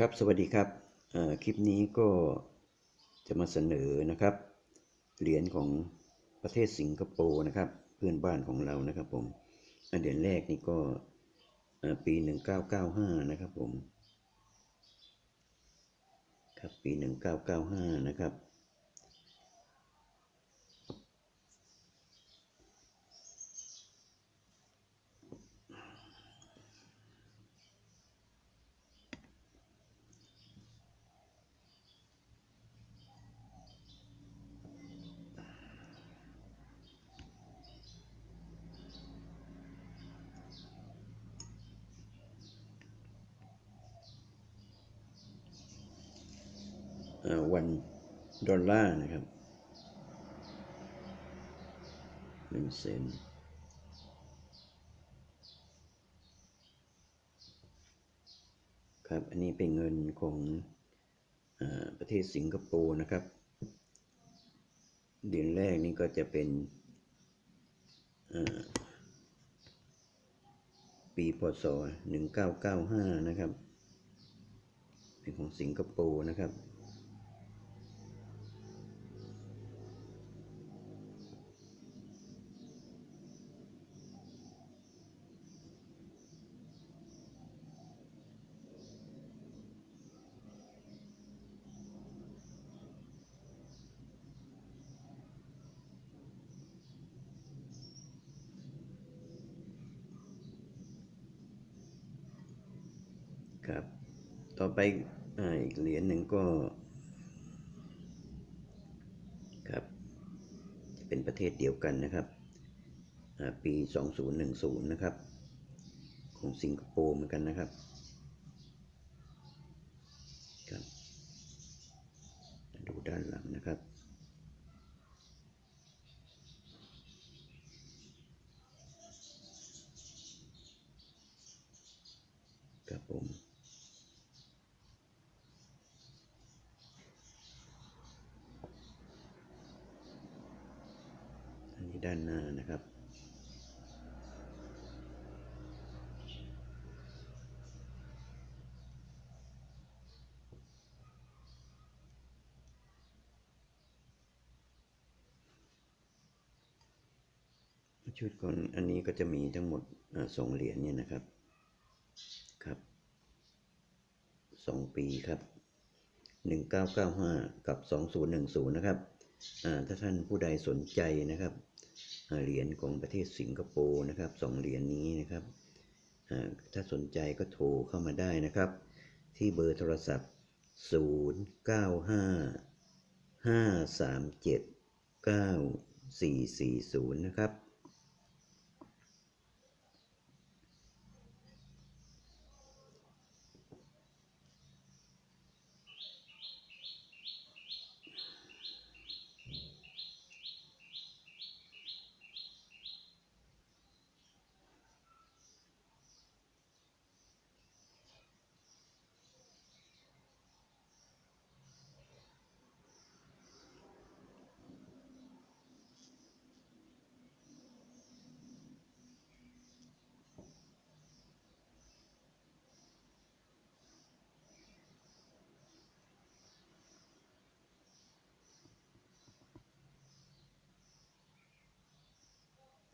ครับสวัสดีครับคลิปนี้ก็จะมาเสนอนะครับ เหรียญของประเทศสิงคโปร์นะครับ เพื่อนบ้านของเรานะครับผมเหรียญแรกนี่ก็เอ่อปี 1995 นะครับผมครับปี 1995 นะครับ วันดอลลาร์นะครับหนึ่งเซนครับ อันนี้เป็นเงินของอประเทศสิงคโปร์นะครับเหรียญแรกนี่ก็จะเป็นเอ่อปีพศ 1995 นะครับ เป็นของสิงคโปร์นะครับ ครับ ต่อไปออีกเหรียญหนึ่งก็ ครับ จะเป็นประเทศเดียวกันนะครับอ่าปี 2010 นะครับ ของสิงคโปร์เหมือนกันนะครับครับ ดูด้านหลังนะครับครับผม อันนี้ ด้านหน้านะครับ ชุดของอันนี้ก็จะมีทั้งหมดสองเหรียญเนี่ยนะครับครับสองปีครับหนึ่งเก้าเก้าห้ากับสองศูนย์หนึ่งศูนย์นะครับ ถ้าท่านผู้ใดสนใจนะครับ เหรียญของประเทศสิงคโปร์นะครับสองเหรียญนี้นะครับ ถ้าสนใจก็โทรเข้ามาได้นะครับ ที่เบอร์โทรศัพท์ 0 9 5 5 3 7 9 4 4 0 นะครับ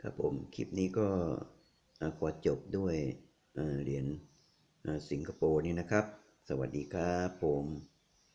ครับผมคลิปนี้ก็ขอจบด้วยเหรียญสิงคโปร์นี่นะครับ สวัสดีครับผม